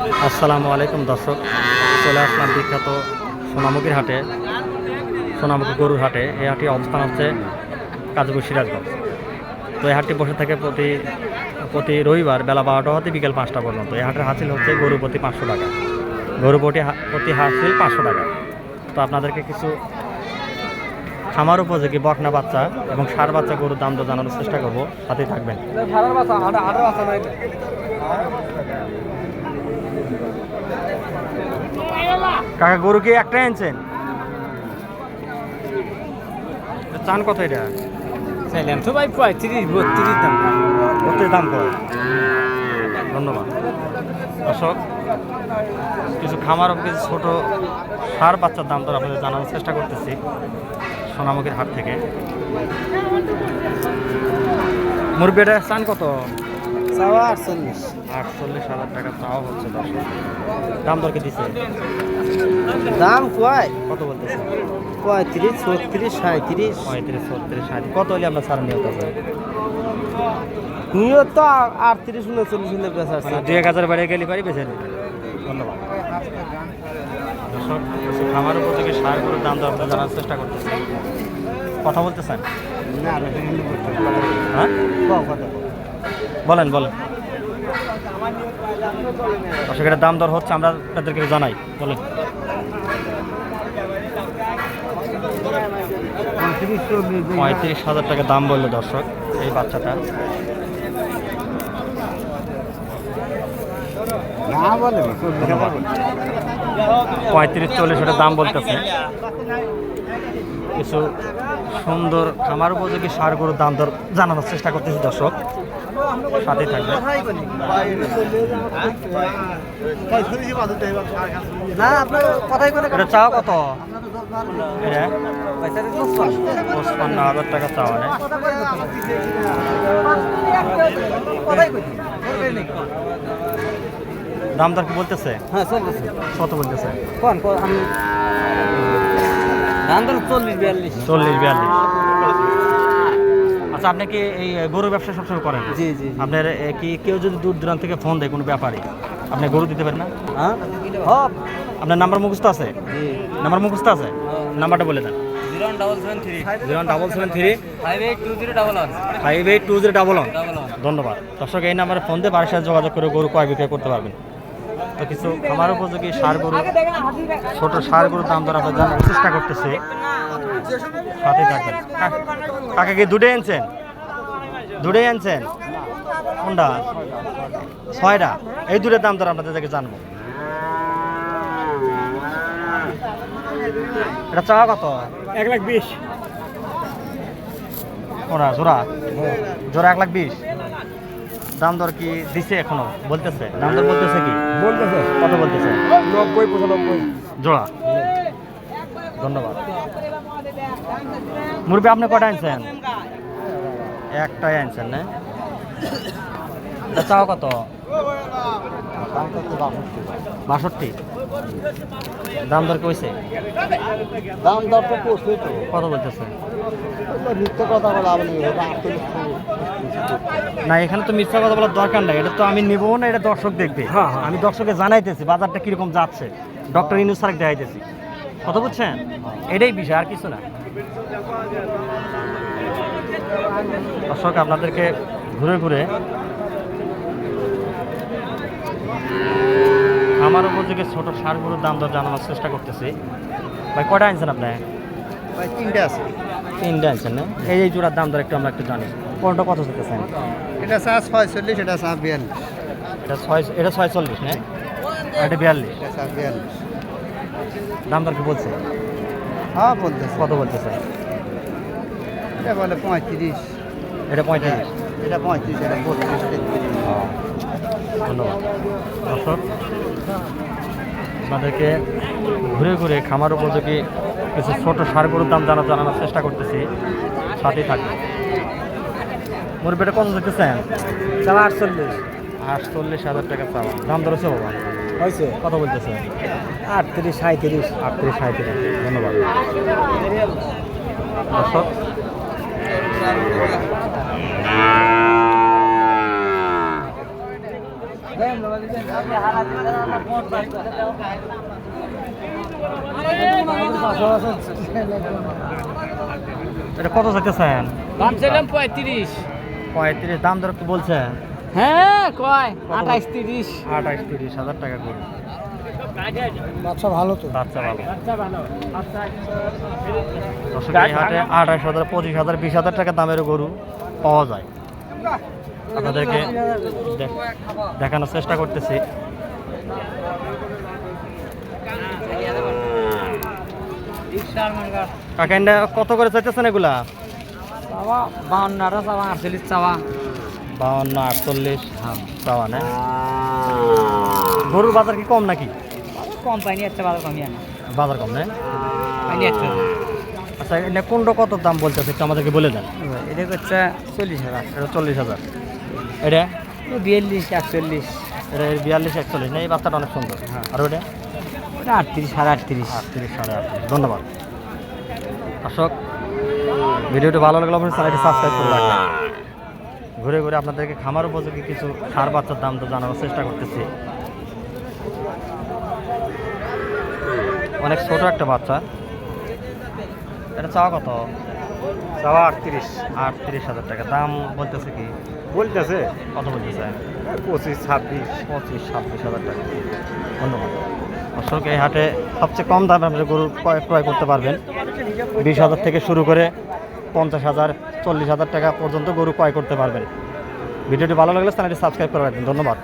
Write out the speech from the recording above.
আসসালামু আলাইকুম দর্শক, চলে আসলাম বিখ্যাত সোনামুখীর হাটে, সোনামুখী গরুর হাটে। এই হাটটি অবস্থান হচ্ছে কাজীপুর সিরাজগঞ্জ। তো এই হাটটি বসে থাকে প্রতি প্রতি রবিবার বেলা বারোটা হতে বিকেল পাঁচটা পর্যন্ত। এই হাটের হাসিল হচ্ছে গরু প্রতি পাঁচশো টাকা। গরু প্রতি প্রতি হাসিল পাঁচশো টাকা। তো আপনাদেরকে কিছু খামার উপযোগী বকনা বাচ্চা এবং সার বাচ্চা গরুর দাম তো জানানোর চেষ্টা করব। সাথেই থাকবেন। কাকা গরু কি একটাই আনছেন? চান কত এটা? চাইলাম তো ভাই পঁয়ত্রিশ বত্রিশ দাম। কত দাম কত ধন্যবাদ। দর্শক কিছু খামার কিছু ছোট সার বাচ্চার দাম দর আপনাদের জানানোর চেষ্টা করতেছি সোনামুখীর হাট থেকে। মুরগি এটা চান কত? চাওয়া আটচল্লিশ। আটচল্লিশ। হাজার টাকা চাওয়া হচ্ছে দর্শক। দাম দর কি দিছে? দাম কয়? কত বলতেছে? পঁয়ত্রিশ ছত্রিশ সাঁত্রিশ পঁয়ত্রিশ ছত্রিশ সাঁত্রিশ কত হলে আমরা সার নিয়ত আছে নিয়ত তো আটত্রিশ উনচল্লিশ হলে বেচা আছে মানে দুই এক হাজার গেলে পারি নেবেন ধন্যবাদ। দর্শক খামার উপর থেকে সার গরুর দাম দর জানার চেষ্টা করতেছি কথা বলতেছেন? না হ্যাঁ? কথা বলেন বলেন। দর্শক এটার দাম দর হচ্ছে আমরা আপনাদেরকে জানাই। বলেন। পঁয়ত্রিশ হাজার টাকা দাম বলল দর্শক এই বাচ্চাটা। না পঁয়ত্রিশ চল্লিশ দাম বলতেছে। কিছু সুন্দর খামার উপযোগী সার গরুর দাম দর জানানোর চেষ্টা করতেছি দর্শক। সাথে থাকবে না আপনার কথাই করে এটা চাও কত? পঁচপান্ন হাজার টাকা চাওয়া নেই দাম দর কি বলতেছে হ্যাঁ চলতেছে কত বলতেছে কোন কোন আমি দাম ধরুন চল্লিশ বিয়াল্লিশ চল্লিশ বিয়াল্লিশ আচ্ছা আপনি কি এই গরুর ব্যবসা সবসময় করেন জি জি। আপনার কি কেউ যদি দূর দূরান্ত থেকে ফোন দেয় কোনো ব্যাপারে আপনি গরু দিতে পারেন না হ্যাঁ আপনার নাম্বার মুখস্থ আছে নাম্বার মুখস্থ আছে নাম্বারটা বলে দেন zero double seven three zero double seven three five eight two zero double one five eight two zero double one ধন্যবাদ দর্শক এই নাম্বারে ফোন দিয়ে বাড়ির সাথে যোগাযোগ করে গরু ক্রয় বিক্রয় করতে পারবেন তো কিছু খামার উপযোগী সার গরু ছোট সার গরুর দাম দর আপনার জানার চেষ্টা করতেছে। সাথে থাকবেন। কাকা কি দুটোই আনছেন? দুটোই আনছেন? কোনটা? ছয়টা। এই দুটোর দাম দর আপনাদের থেকে জানব। এটা চাওয়া কত? এক লাখ বিশ। ওরা জোড়া? জোড়া এক লাখ বিশ। দাম দর কি দিছে এখনও? বলতেছে। দাম দর বলতেছে কি? বলতেছে। কত বলতেছে? নব্বই পঁচানব্বই। জোড়া। ধন্যবাদ। মুরবি আপনি কটা আনছেন? একটাই আনছেন না? চাও কত? বাষট্টি। দাম দর কইছে দাম দর তো। কত বলতেছে? মিথ্যে কথা বলা আপনি আটচল্লিশ না এখানে তো মিথ্যা কথা বলার দরকার নাই এটা তো আমি নিবো না এটা দর্শক দেখবে। হ্যাঁ, হ্যাঁ। আমি দর্শকে জানাইতেছি বাজারটা কীরকম যাচ্ছে। ডক্টর ইনু স্যার দেখাইতেছি। কত বুঝছেন? এটাই বিষয় আর কিছু না। দর্শক আপনাদেরকে ঘুরে ঘুরে আমার উপর থেকে ছোট সারগুলোর দাম দর জানানোর চেষ্টা করতেছি। ভাই কটা আনছেন আপনি? ভাই তিনটে আছে। তিনটা আনছেন না? এই এই জোড়ার দাম দর একটু আমরা একটু জানি। কোনটা কত চেতেছেন এটা চা ছয়চল্লিশ এটা চা বিয়াল্লিশ। এটা ছয় এটা ছয়চল্লিশ না? এটা বিয়াল্লিশ। এটা চা বিয়াল্লিশ। দাম দর কি বলছে? হ্যাঁ বলতেছে কত বলতেছে এটা বলে পঁয়ত্রিশ। এটা পঁয়তাল্লিশ এটা পঁয়ত্রিশ এটা বত্রিশ ধন্যবাদ। দর্শক আপনাদেরকে ঘুরে ঘুরে খামার উপযোগী কিছু ছোটো সার গরুর দাম জানা জানানোর চেষ্টা করতেছি। সাথেই থাকবে মুরগিটা কত দিতেছেন চা আটচল্লিশ। আটচল্লিশ হাজার টাকা চাওয়া দাম ধরেছে বাবা? হয়েছে। কত বলতেছে? আটত্রিশ সাঁত্রিশ আটত্রিশ সাঁত্রিশ ধন্যবাদ। দর্শক এটা কত চাইতেছেন? দাম চাইলাম পঁয়ত্রিশ। পঁয়ত্রিশ দাম দর কি বলছে হ্যাঁ কয়? আঠাইশ তিরিশ। আঠাশ তিরিশ হাজার টাকা গরু বাচ্চা ভালো তো। বাচ্চা ভালো। দর্শক, হাটে আঠাশ হাজার পঁচিশ হাজার বিশ হাজার টাকা দামের গরু পাওয়া যায়। আপনাদেরকে দেখানোর চেষ্টা করতেছি। কাকা এটা কত করে চাইতেছেন এগুলা? বাউন্ন চাওয়া আটচল্লিশ চাওয়া। বাউন্ন আটচল্লিশ চাওয়া না। গরুর বাজার কি কম নাকি? কম পাইনি একটা বাজার কমিয়ে না বাজার কম না? পাইনি একটা। আচ্ছা এটা কোনটা কত দাম বলতেছে একটু আমাদেরকে বলে দেন। এটা হচ্ছে চল্লিশ হাজার। এটা চল্লিশ হাজার। এটা? বিয়াল্লিশ একচল্লিশ। এটা বিয়াল্লিশ একচল্লিশ। না এই বাচ্চাটা অনেক সুন্দর। হ্যাঁ। আর ওটা? ওটা আটত্রিশ সাড়ে আটত্রিশ। আটত্রিশ সাড়ে আটত্রিশ। ধন্যবাদ। অশোক ভিডিওটি ভালো লাগলে অবশ্যই চ্যানেলটি সাবস্ক্রাইব করে রাখবেন। ঘুরে ঘুরে আপনাদেরকে খামার উপযোগী কিছু সার বাচ্চার দাম তো জানানোর চেষ্টা করতেছি। অনেক ছোট একটা বাচ্চা। এটা চাওয়া কত? চাওয়া আটত্রিশ। আটত্রিশ হাজার টাকা। দাম বলতেছে কি? বলতেছে? কত বলতেছে। পঁচিশ ছাব্বিশ। পঁচিশ ছাব্বিশ হাজার টাকা। ধন্যবাদ। অশোক এই হাটে সবচেয়ে কম দামে আপনি গরু ক্রয় ক্রয় করতে পারবেন। বিশ হাজার থেকে শুরু করে পঞ্চাশ হাজার চল্লিশ হাজার টাকা পর্যন্ত গরু ক্রয় করতে পারবেন। ভিডিওটি ভালো লাগলে চ্যানেলটি সাবস্ক্রাইব করে রাখবেন। ধন্যবাদ।